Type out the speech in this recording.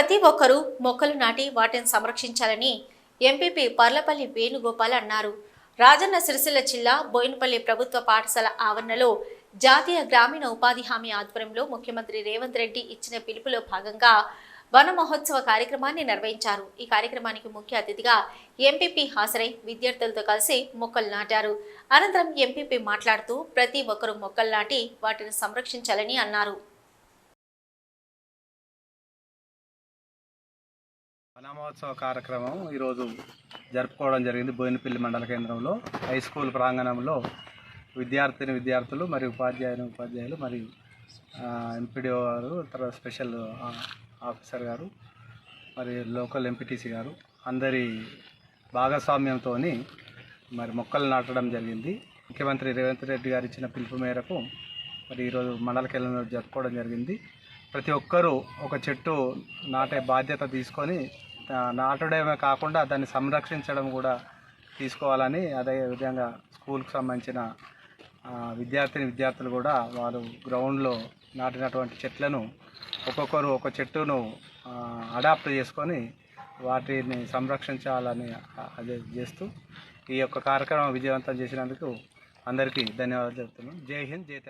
ప్రతి ఒక్కరూ మొక్కలు నాటి వాటిని సంరక్షించాలని ఎంపీపీ పర్లపల్లి వేణుగోపాల్ అన్నారు. రాజన్న సిరిసిల్ల జిల్లా బోయినపల్లి ప్రభుత్వ పాఠశాల ఆవరణలో జాతీయ గ్రామీణ ఉపాధి హామీ ఆధ్వర్యంలో ముఖ్యమంత్రి రేవంత్ రెడ్డి ఇచ్చిన పిలుపులో భాగంగా వన మహోత్సవ కార్యక్రమాన్ని నిర్వహించారు. ఈ కార్యక్రమానికి ముఖ్య అతిథిగా ఎంపీపీ హాజరై విద్యార్థులతో కలిసి మొక్కలు నాటారు. అనంతరం ఎంపీపీ మాట్లాడుతూ ప్రతి ఒక్కరూ మొక్కలు నాటి వాటిని సంరక్షించాలని అన్నారు. వనమహోత్సవ కార్యక్రమం ఈరోజు జరుపుకోవడం జరిగింది బోయినపల్లి మండల కేంద్రంలో హై స్కూల్ ప్రాంగణంలో. విద్యార్థిని విద్యార్థులు మరియు ఉపాధ్యాయుని ఉపాధ్యాయులు మరియు ఎంపీడీఓ గారు తర్వాత స్పెషల్ ఆఫీసర్ గారు మరి లోకల్ ఎంపీటీసీ గారు అందరి భాగస్వామ్యంతో మరి మొక్కలు నాటడం జరిగింది. ముఖ్యమంత్రి రేవంత్ రెడ్డి గారు ఇచ్చిన పిలుపు మేరకు మరి ఈరోజు మండల కేంద్రంలో జరుపుకోవడం జరిగింది. ప్రతి ఒక్కరూ ఒక చెట్టు నాటే బాధ్యత తీసుకొని నాటడమే కాకుండా దాన్ని సంరక్షించడం కూడా తీసుకోవాలని అదే విధంగా స్కూల్కి సంబంధించిన విద్యార్థిని విద్యార్థులు కూడా వారు గ్రౌండ్లో నాటినటువంటి చెట్లను ఒక్కొక్కరు ఒక చెట్టును అడాప్ట్ చేసుకొని వాటిని సంరక్షించాలని అదే చేస్తూ ఈ యొక్క కార్యక్రమం విజయవంతం చేసినందుకు అందరికీ ధన్యవాదాలు చెప్తున్నాను జై హింద్ జై తెలంగాణ.